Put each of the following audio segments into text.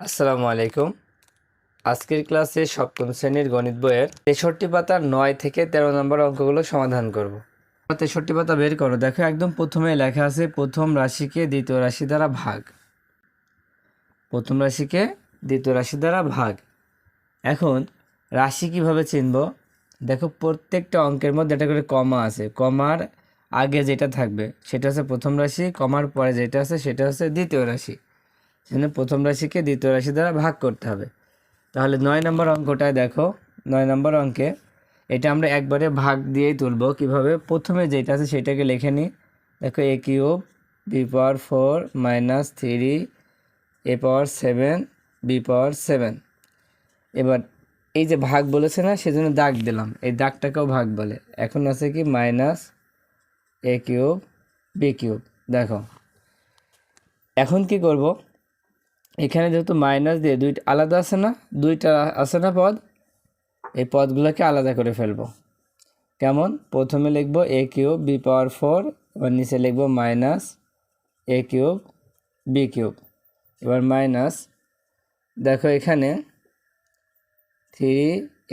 আসসালামু আলাইকুম। আজকের ক্লাসে সপ্তম শ্রেণির গণিত বইয়ের তেষট্টি পাতার নয় থেকে তেরো নম্বর অঙ্কগুলো সমাধান করব। তেষট্টি পাতা বের করো। দেখো, একদম প্রথমে লেখা আছে প্রথম রাশিকে দ্বিতীয় রাশি দ্বারা ভাগ। প্রথম রাশিকে দ্বিতীয় রাশি দ্বারা ভাগ। এখন রাশি কীভাবে চিনব? দেখো, প্রত্যেকটা অঙ্কের মধ্যে একটা করে কমা আছে। কমার আগে যেটা থাকবে সেটা হচ্ছে প্রথম রাশি, কমার পরে যেটা আছে সেটা হচ্ছে দ্বিতীয় রাশি। সেখানে প্রথম রাশিকে দ্বিতীয় রাশি দ্বারা ভাগ করতে হবে। তাহলে নয় নম্বর অঙ্কটায় দেখো, নয় নম্বর অঙ্কে এটা আমরা একবারে ভাগ দিয়েই তুলব। কীভাবে? প্রথমে যেটা আছে সেটাকে লিখে নিই। দেখো a cube b power four minus three a power seven b power seven. এবার এই যে ভাগ বলেছে না, সেজন্য দাগ দিলাম। এই দাগটাকেও ভাগ বলে। এখন আছে কি? Minus a cube b cube. দেখো, এখন কি করব? এখানে যেহেতু মাইনাস দিয়ে দুইটা আলাদা আছে না, দুইটা আছে না পদ, এই পদগুলোকে আলাদা করে ফেলব। কেমন? প্রথমে লিখব a cube b power four এবার নিচে লিখব minus a cube b cube এবার মাইনাস দেখো এখানে three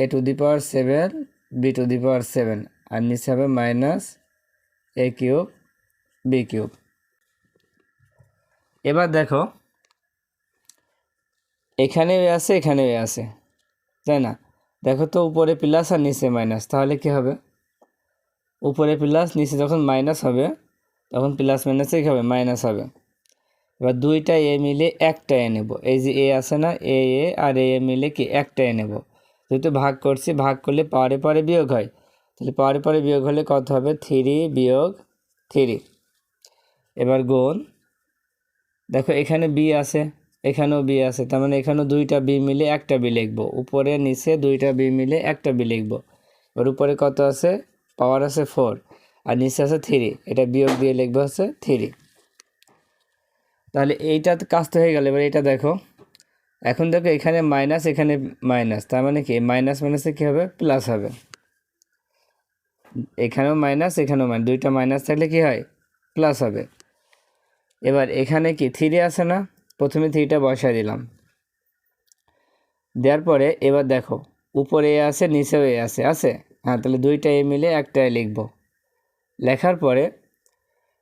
a to the power seven b to the power seven আর নিচে হবে minus a cube b cube এবার দেখো এখানে আছে এখানে আছে। তাই না? দেখো তো উপরে প্লাস আর নিচে মাইনাস তাহলে কি হবে? উপরে প্লাস নিচে যখন মাইনাস হবে, তখন প্লাস মাইনাসে কী হবে? মাইনাস হবে। এবার দুইটা এ মিলে একটা এ নেব। এই যে এ আছে না, এ এ আর এ মিলে কি? একটা এ নেব। যেহেতু ভাগ করছি, ভাগ করলে পাওয়ারে পরে বিয়োগ হয়। তাহলে পাওয়ারে পরে বিয়োগ হলে কত হবে? থ্রি বিয়োগ থ্রি এবার গুণ, দেখো এখানে বি আছে। এখানেও বি আছে, তার মানে এখানেও দুইটা বি মিলে একটা বি লিখব। উপরে, নিচে দুইটা বি মিলে একটা বি লিখব। এবার উপরে কত আছে? পাওয়ার আছে ফোর। আর নিচে আছে থ্রি। এটা বিয়োগ দিয়ে লিখব হচ্ছে থ্রি। তাহলে এইটা কাজ তো হয়ে গেল। এবার এটা দেখো। এখন দেখো এখানে মাইনাস এখানে মাইনাস। তার মানে কি? মাইনাস, মাইনাসে কী হবে? প্লাস হবে। এখানেও মাইনাস এখানেও মাইনাস। দুইটা মাইনাস থাকলে কি হয়? প্লাস হবে। এবার এখানে কি? থ্রি আছে না? প্রথমে থ্রিটা বসায় দিলাম। দেওয়ার পরে এবার দেখো, উপরে এ আছে, নিচেও এ আছে আছে? হ্যাঁ তাহলে দুইটা এ মিলে একটাই লিখব। লেখার পরে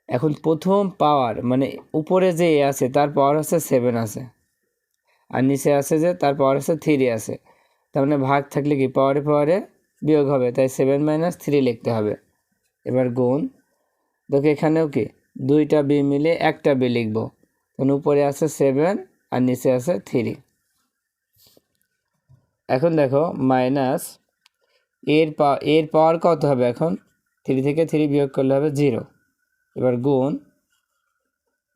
এখন প্রথম পাওয়ার মানে উপরে যে এ আছে, তার পাওয়ার হচ্ছে সেভেন আছে। আর নিচে আছে যে, তার পাওয়ার হচ্ছে থ্রি আছে। তার মানে ভাগ থাকলে কি? পাওয়ারে পাওয়ারে বিয়োগ হবে, তাই সেভেন মাইনাস থ্রি লিখতে হবে। এবার গুণ, দেখো এখানেও কি? দুইটা বি মিলে একটা বি লিখব। তখন উপরে আছে সেভেন আর নিচে আছে থ্রি এখন দেখো মাইনাস এর পা, এর পাওয়ার কত হবে এখন? থ্রি থেকে থ্রি বিয়োগ করলে হবে জিরো এবার গুণ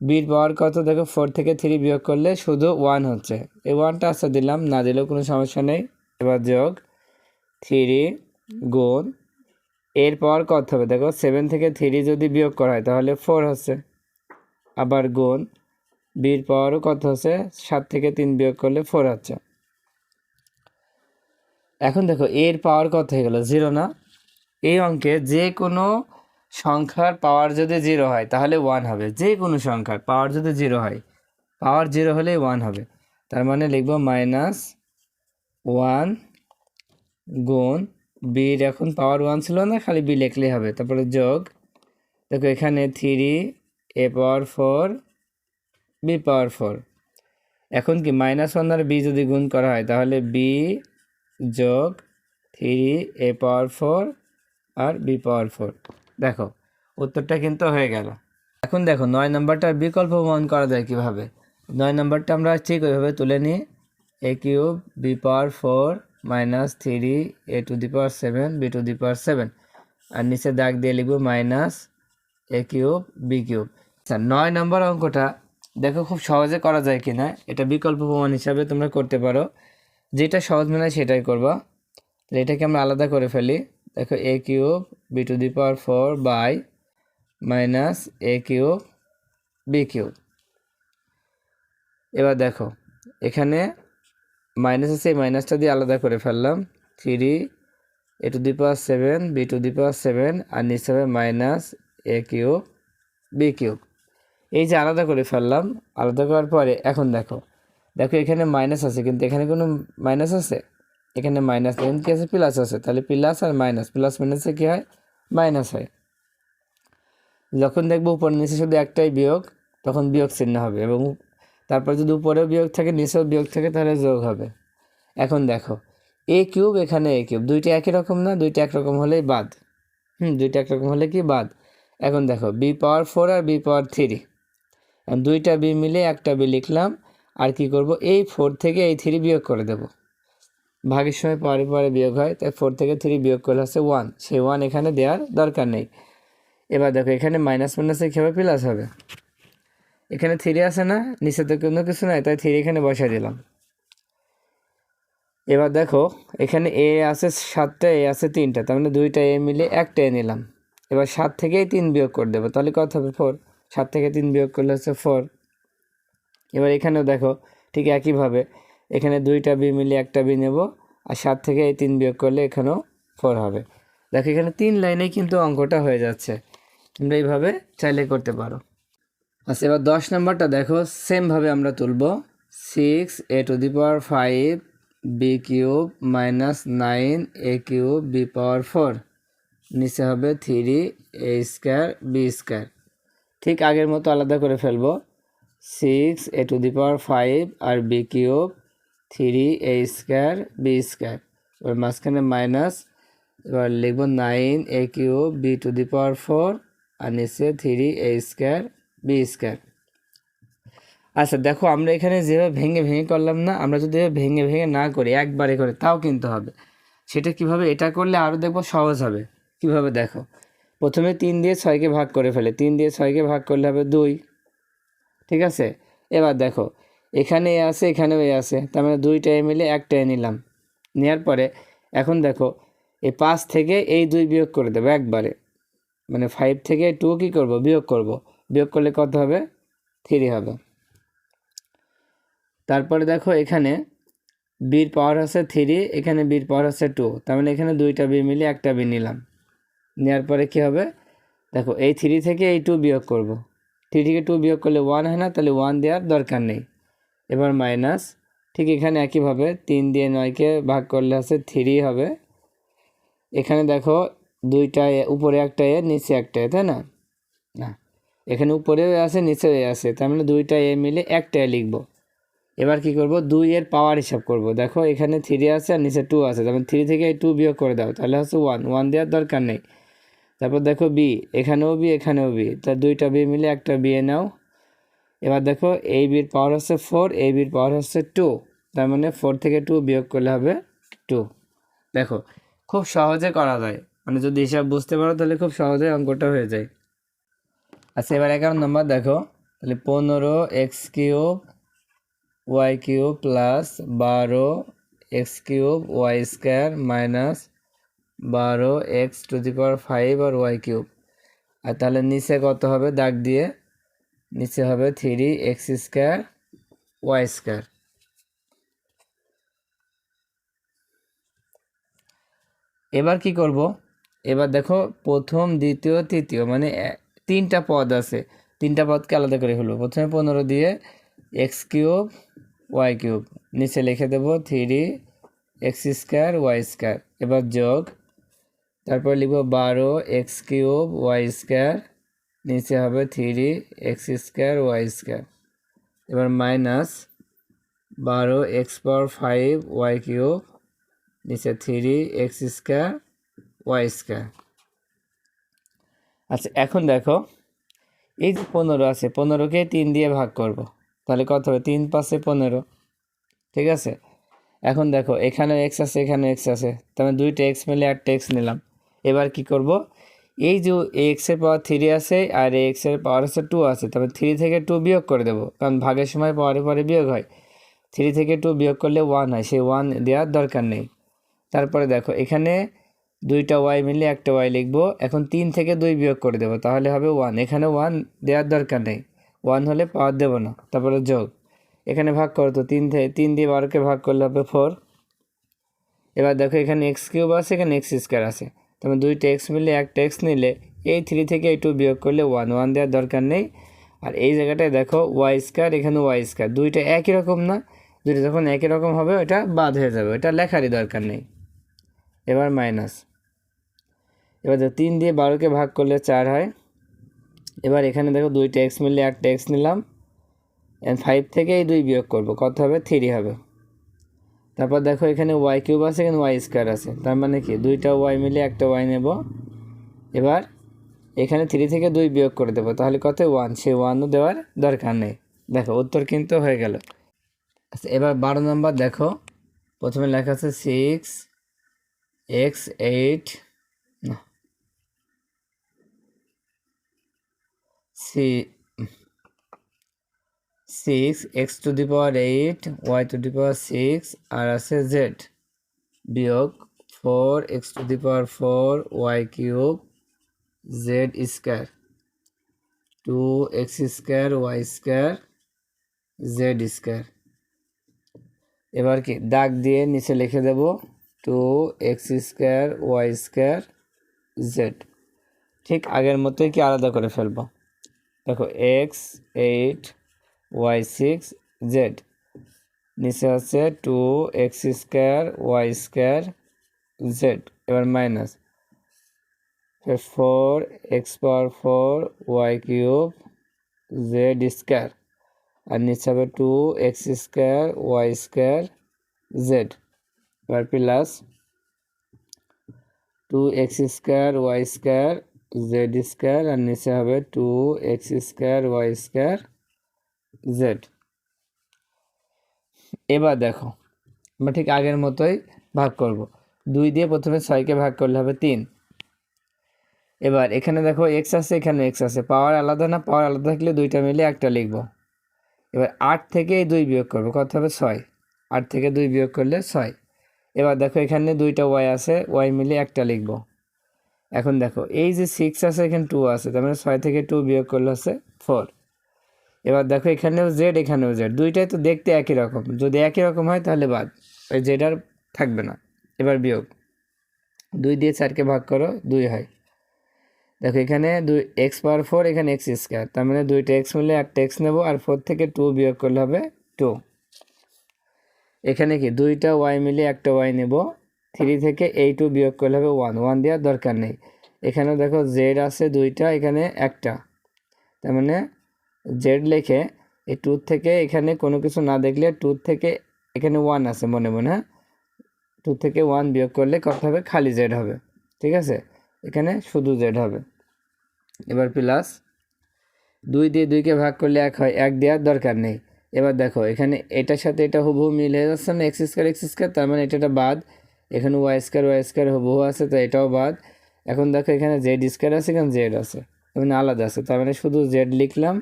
বির পাওয়ার কত? দেখো ফোর থেকে থ্রি বিয়োগ করলে শুধু ওয়ান হচ্ছে। এই ওয়ানটা আচ্ছা দিলাম, না দিলেও কোনো সমস্যা নেই। এবার যোগ থ্রি গুণ, এর পাওয়ার কত হবে? দেখো সেভেন থেকে থ্রি যদি বিয়োগ করা হয় তাহলে ফোর হচ্ছে। আবার গুণ বির পাওয়ারও কত হচ্ছে সাত থেকে তিন বিয়োগ করলে ফোর হচ্ছে এখন দেখো, এর পাওয়ার কত হয়ে গেল? জিরো না? এই অঙ্কে যে কোনো সংখ্যার পাওয়ার যদি জিরো হয়, তাহলে ওয়ান হবে। যে কোনো সংখ্যার পাওয়ার যদি জিরো হয়, পাওয়ার জিরো হলেই ওয়ান হবে। তার মানে লিখব মাইনাস ওয়ান গুণ বির এখন পাওয়ার ওয়ান ছিল না, খালি বি লিখলেই হবে। তারপরে যোগ, দেখো এখানে three a power four b power four. এখন কি মাইনাস ওয়ান আর বি যদি গুণ করা হয়, তাহলে বি যোগ থ্রি এ পাওয়ার ফোর আর বি পাওয়ার ফোর। দেখো, উত্তরটা কিন্তু হয়ে গেল। এখন দেখো, নয় নম্বরটার বিকল্প প্রমাণ করা যায় কীভাবে? নয় নম্বরটা আমরা ঠিক ওইভাবে তুলে নিই। A cube b power four minus three a to the power seven b to the power seven. আর নিচে দাগ দিয়ে লিখব minus a cube b cube. আচ্ছা নয় নম্বর অঙ্কটা দেখো খুব সহজে করা যায় কি না এটা বিকল্প প্রমাণ হিসাবে তোমরা করতে পারো। যেটা সহজ মনে হয় সেটাই করবা। তাহলে এটাকে আমরা আলাদা করে ফেলি। দেখো a cube b to the power four by minus a cube b cube এবার দেখো, এখানে মাইনাস আছে, এই মাইনাসটা দিয়ে আলাদা করে ফেললাম। Three a to the power seven b to the power seven আর নিচে হবে minus a cube b cube এই যে আলাদা করে ফেললাম, আলাদা করার পরে এখন দেখো দেখো এখানে মাইনাস আছে, কিন্তু এখানে কোনো মাইনাস আছে? এখানে মাইনাস এখানে কি আছে? প্লাস আছে, তাহলে প্লাস আর মাইনাস প্লাস মাইনাসে কী হয়? মাইনাস হয়। যখন দেখব উপরে নিচে শুধু একটাই বিয়োগ, তখন বিয়োগ চিহ্ন হবে এবং তারপর যদি উপরেও বিয়োগ থাকে, নিচেও বিয়োগ থাকে, তাহলে যোগ হবে। এখন দেখো এ কিউব এখানে এ কিউব দুইটা একই রকম না? দুইটা একরকম হলেই বাদ। হুম, দুইটা একরকম হলে কি বাদ? এখন দেখো বি পাওয়ার ফোর আর বি পাওয়ার থ্রি দুইটা বি মিলে একটা বি লিখলাম, আর কি করব? এই ফোর থেকে এই থ্রি বিয়োগ করে দেব। ভাগের সময় পরে পরে বিয়োগ হয়, তাই ফোর থেকে থ্রি বিয়োগ করলে হচ্ছে ওয়ান সেই ওয়ান এখানে দেওয়ার দরকার নেই। এবার দেখো, এখানে মাইনাস মাইনাসে কীভাবে প্লাস হবে? এখানে থ্রি আছে না, নিচে তো কোনো কিছু নাই, তাই থ্রি এখানে বসাই দিলাম। এবার দেখো, এখানে এ আছে সাতটা এ আছে তিনটা, তার মানে দুইটা এ মিলে একটা এ নিলাম। এবার সাত থেকেই তিন বিয়োগ করে দেবো, তাহলে কত হবে? ফোর সাত থেকে তিন বিয়োগ করলে হচ্ছে ফোর এবার এখানেও দেখো, ঠিক একইভাবে, এখানে দুইটা বি মিলে একটা বি নেব, আর সাত থেকে এই তিন বিয়োগ করলে এখানেও ফোর হবে। দেখো এখানে তিন লাইনেই কিন্তু অঙ্কটা হয়ে যাচ্ছে। তোমরা এইভাবে চাইলে করতে পারো। আচ্ছা এবার দশ নম্বরটা দেখো সেমভাবে আমরা তুলব। Six a to the power five b cube minus nine a cube b power four নিচে হবে three a square b square ঠিক আগের মতো আলাদা করে ফেলব। Six a to the power five R b cube three a square b square এবার মাঝখানে মাইনাস এবার লিখব nine a cube b to the power four আর নিচে three a square b square আচ্ছা দেখো, আমরা এখানে যেভাবে ভেঙে ভেঙে করলাম না, আমরা যদি ভেঙে ভেঙে না করি, একবারে করে, তাও কিন্তু হবে। সেটা কীভাবে, এটা করলে আরও দেখব সহজ হবে। কীভাবে দেখো? প্রথমে তিন দিয়ে ছয়কে ভাগ করে ফেলে। তিন দিয়ে ছয়কে ভাগ করলে হবে দুই। ঠিক আছে? এবার দেখো, এখানে এ আছে, এখানেও এ আছে। তার মানে দুইটা এ মিলে একটা এ নিলাম। নেওয়ার পরে এখন দেখো এই পাঁচ থেকে এই দুই বিয়োগ করে দেবো একবারে। মানে ফাইভ থেকে টু কী করব? বিয়োগ করব। বিয়োগ করলে কত হবে? থ্রি হবে। তারপরে দেখো, এখানে বির পাওয়ার হচ্ছে থ্রি এখানে বির পাওয়ার হচ্ছে টু তার মানে এখানে দুইটা বি মিলে একটা বি নিলাম। নেওয়ার পরে কী হবে? দেখো, এই থ্রি থেকে এই টু বিয়োগ করব। থ্রি থেকে টু বিয়োগ করলে ওয়ান হয় না, তাহলে ওয়ান দেওয়ার দরকার নেই। এবার মাইনাস ঠিক এখানে একইভাবে তিন দিয়ে নয়কে ভাগ করলে আছে থ্রি হবে। এখানে দেখো, দুইটা উপরে একটা এ, নিচে একটা এ, তাই না? না, এখানে উপরেও আছে নিচেও এ আছে, তার মানে দুইটা এ মিলে একটা এ লিখব। এবার কি করব? দুই এর পাওয়ার হিসাব করব। দেখো, এখানে থ্রি আছে আর নিচে টু আছে, তার মানে থ্রি থেকে টু বিয়োগ করে দাও, তাহলে হচ্ছে ওয়ান ওয়ান দেওয়ার দরকার নেই। তারপর দেখো বি এখানেও বি এখানেও বি তা দুইটা বি মিলে একটা বিয়ে নাও। এবার দেখো এই বির পাওয়ার হচ্ছে ফোর এই বির পাওয়ার হচ্ছে টু তার মানে ফোর থেকে টু বিয়োগ করলে হবে টু দেখো, খুব সহজে করা যায়। মানে যদি হিসাব বুঝতে পারো, তাহলে খুব সহজে অঙ্কটা হয়ে যায়। আচ্ছা এবার এগারো নম্বর দেখো, তাহলে পনেরো x cube y cube plus বারো x cube y square minus বারো x to the power five R Y cube. আর তাহলে নিচে কত হবে? দাগ দিয়ে নিচে হবে three x square, y square. এবার কি করব? এবার দেখো প্রথম, দ্বিতীয়, তৃতীয় মানে তিনটা পদ আছে। তিনটা পদকে আলাদা করে ফেলব। প্রথমে পনেরো দিয়ে এক্স কিউব, ওয়াই কিউব। নিচে লিখে দেবো three x square, y square. এবার যোগ তারপর লিখব বারো এক্স কিউব ওয়াই স্কোয়ার, নিচে হবে three x square y square. এবার মাইনাস বারো x power five y cube, নিচে three x square y square. আচ্ছা এখন দেখো, এই যে পনেরো আছে, পনেরোকে তিন দিয়ে ভাগ করব, তাহলে কত হবে? তিন পাশে পনেরো, ঠিক আছে? এখন দেখো, এখানে এক্স আছে, এখানে এক্স আছে, তাহলে দুইটা এক্স মিলে একটা এক্স নিলাম। এবার কি করব? এই যে এক্স এক্সের পাওয়ার থ্রি আছে আর এক্সের পাওয়ার আছে টু আছে, তারপর থ্রি থেকে টু বিয়োগ করে দেবো, কারণ ভাগের সময় পরে পরে বিয়োগ হয়। থ্রি থেকে টু বিয়োগ করলে ওয়ান হয়, সেই ওয়ান দেওয়ার দরকার নেই। তারপরে দেখো, এখানে দুইটা ওয়াই মিলে একটা ওয়াই লিখব, এখন তিন থেকে দুই বিয়োগ করে দেবো, তাহলে হবে ওয়ান এখানে ওয়ান দেওয়ার দরকার নেই ওয়ান হলে পাওয়ার দেবো না, তারপরে যোগ। এখানে ভাগ করো তো, তিন থেকে তিন দিয়ে বারোকে ভাগ করলে হবে ফোর এবার দেখো, এখানে এক্স কিউব আছে, এখানে এক্স স্কোয়ার আছে। তারপর দুইটা এক্স মিলে একটা এক্স নিলে, এই থ্রি থেকে এই টু বিয়োগ করলে ওয়ান ওয়ান দেওয়ার দরকার নেই। আর এই জায়গাটায় দেখো ওয়াই স্কোয়ার এখানে ওয়াই স্কোয়ার দুইটা একই রকম না? দুটো যখন একই রকম হবে ওটা বাদ হয়ে যাবে। ওটা লেখারই দরকার নেই। এবার মাইনাস এবার তিন দিয়ে বারোকে ভাগ করলে চার হয়। এবার এখানে দেখো দুইটা এক্স মিললে একটা এক্স নিলাম। এন্ড ফাইভ থেকে এই দুই বিয়োগ করব। কত হবে? থ্রি হবে। তারপর দেখো এখানে ওয়াই কিউব আছে, এখানে ওয়াই স্কোয়ার আছে। তার মানে কি? দুইটা ওয়াই মিলে একটা ওয়াই নেব। এবার এখানে থ্রি থেকে দুই বিয়োগ করে দেবো। তাহলে কত? ওয়ান সে ওয়ানও দেওয়ার দরকার নেই। দেখো, উত্তর কিন্তু হয়ে গেল। আচ্ছা এবার বারো নম্বর দেখো। প্রথমে লেখা আছে six x eight C six x to the power eight Y two the power six আর আছে জেড বিয়োগ four x to the power four y cube z square two x square Y square z square এবার কি, দাগ দিয়ে নিচে লিখে দেব। Two x square Y square Z ঠিক আগের মতোই কি আলাদা করে ফেলব? দেখো x eight Y six Z নিচে আছে two x square Y square z এবার minus four x power four y cube z square আর নিচে হবে two x square y square z এবার plus two x square y square z square আর নিচে হবে two x square y square z এবার দেখো, আমরা ঠিক আগের মতোই ভাগ করব। দুই দিয়ে প্রথমে ছয়কে ভাগ করলে হবে তিন। এবার এখানে দেখো এক্স আছে, এখানে এক্স আছে। পাওয়ার আলাদা না, পাওয়ার আলাদা থাকলে দুইটা মিলে একটা লিখব। এবার আট থেকে এই দুই বিয়োগ করব, কত হবে ছয়? আট থেকে দুই বিয়োগ করলে ছয়। এবার দেখো এখানে দুইটা ওয়াই আছে ওয়াই মিলে একটা লিখব। এখন দেখো, এই যে সিক্স আছে, এখানে টু আছে, তার মানে ছয় থেকে টু বিয়োগ করলে হচ্ছে ফোর এবার দেখো এখানেও জেড এখানেও জেড দুইটাই তো দেখতে একই রকম। যদি একই রকম হয় তাহলে বাদ। ওই জেড আর থাকবে না। এবার বিয়োগ। দুই দিয়ে চারকে ভাগ করো, দুই হয়। দেখো এখানে দুই এক্স পাওয়ার ফোর এখানে এক্স স্কোয়ার তার মানে দুইটা এক্স মিলে একটা এক্স নেব, আর ফোর থেকে টু বিয়োগ করলে হবে টু এখানে কি? দুইটা ওয়াই মিলে একটা ওয়াই নেব। থ্রি থেকে এই টু বিয়োগ করলে হবে ওয়ান ওয়ান দেওয়ার দরকার নেই। এখানে দেখো জেড আছে দুইটা, এখানে একটা। তার মানে জেড লিখে এই টু থেকে এখানে কোনো কিছু না দেখলে টু থেকে এখানে ওয়ান আছে মনে মনে হ্যাঁ? টু থেকে ওয়ান বিয়োগ করলে কত হবে? খালি জেড হবে, ঠিক আছে? এখানে শুধু জেড হবে। এবার প্লাস দুই দিয়ে দুইকে ভাগ করলে এক হয়, এক দেওয়ার দরকার নেই। এবার দেখো, এখানে এটার সাথে এটা হুবহু মিল হয়ে যাচ্ছে না এক্স স্কোয়ার এক্স স্কোয়ার তার মানে এটা বাদ। এখানে ওয়াই স্কোয়ার ওয়াই স্কোয়ার হুবহু আছে, তো এটাও বাদ। এখন দেখো এখানে জেড স্কোয়ার আছে, এখানে জেড আছে, এখানে আলাদা আছে, তার মানে শুধু জেড লিখলাম।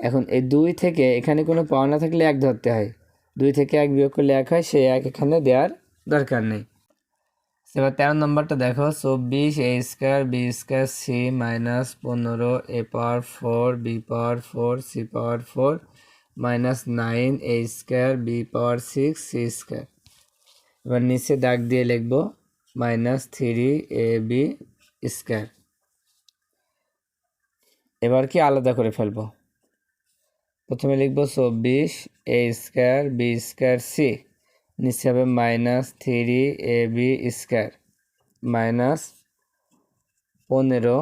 এখন এই দুই থেকে এখানে কোনো পাওয়া না থাকলে এক ধরতে হয়। দুই থেকে এক বিয়োগ করলে এক হয় সেই এক এখানে দেওয়ার দরকার নেই। এবার তেরো নম্বরটা দেখো, চব্বিশ a square b square c minus পনেরো a power four b power four c power four minus nine a square b power six c square এবার নিচে দাগ দিয়ে লিখব minus three a b square এবার কি আলাদা করে ফেলব? প্রথমে লিখব চব্বিশ a square b square c নিচে হবে minus three a b square minus পনেরো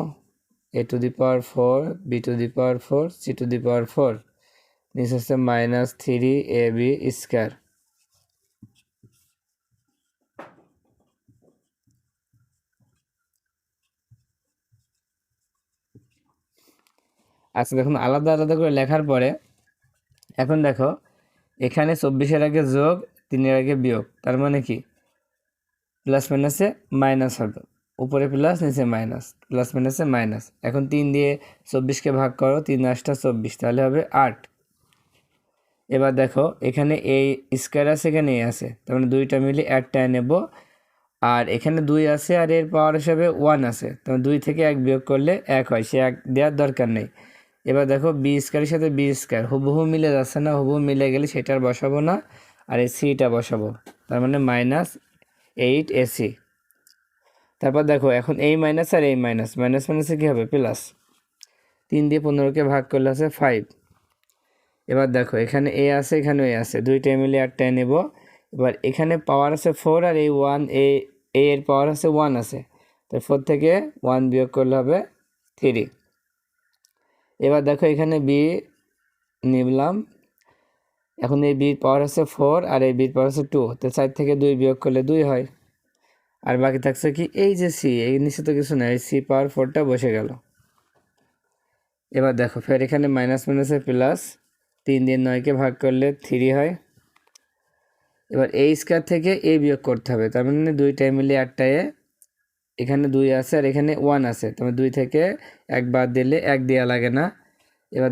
a to the power four b to the power four c to the power four নিচে হচ্ছে minus three a b square আচ্ছা দেখুন, আলাদা আলাদা করে লেখার পরে এখন দেখো, এখানে চব্বিশের আগে যোগ, তিনের আগে বিয়োগ। তার মানে কি? প্লাস মাইনাসে মাইনাস হবে। উপরে প্লাস, নিচে মাইনাস। প্লাস মাইনাসে মাইনাস। এখন তিন দিয়ে চব্বিশকে ভাগ করো, তিন আটটা চব্বিশ, তাহলে হবে আট। এবার দেখো, এখানে এই স্কোয়ার আছে, এখানে এ আছে। তার মানে দুইটা মিলে একটা নেব। আর এখানে দুই আছে, আর এর পাওয়ার হিসাবে ওয়ান আছে। তার দুই থেকে এক বিয়োগ করলে এক হয়। সে এক দেওয়ার দরকার নেই। এবার দেখো বি স্কোয়ারের সাথে বি স্কোয়ার হুবহু মিলে যাচ্ছে না, হুবহু মিলে গেলে সেটার বসাবো না, আর এই সিটা বসাবো, তার মানে মাইনাস এইট এসি তারপর দেখো, এখন এই মাইনাস আর এই মাইনাস মাইনাস মাইনাসে কী হবে? প্লাস তিন দিয়ে পনেরোকে ভাগ করলে আছে ফাইভ এবার দেখো, এখানে এ আছে এখানে এ আছে দুইটাই মিলে একটাই নেব। এবার এখানে পাওয়ার আছে ফোর আর এই ওয়ান এ এ এর পাওয়ার আছে ওয়ান আছে। তো ফোর থেকে ওয়ান বিয়োগ করলে হবে থ্রি এবার দেখো এখানে বি নিলাম। এখন এই বির পাওয়ার আছে ফোর আর এই বির পাওয়ার আছে টু তো চার থেকে দুই বিয়োগ করলে দুই হয়। আর বাকি থাকছে কি এই যে সি এই নিচে তো কিছু নাই সি পাওয়ার ফোরটা বসে গেল। এবার দেখো, ফের এখানে মাইনাস মাইনাসে প্লাস তিন দিন নয়কে ভাগ করলে থ্রি হয়। এবার এই স্কোয়ার থেকে এ বিয়োগ করতে হবে, তার মানে দুইটাই মিলে একটায় এখানে দুই আছে আর এখানে ওয়ান আছে। মানে দুই থেকে এক বাদ দিলে এক দেওয়া লাগে না। এবার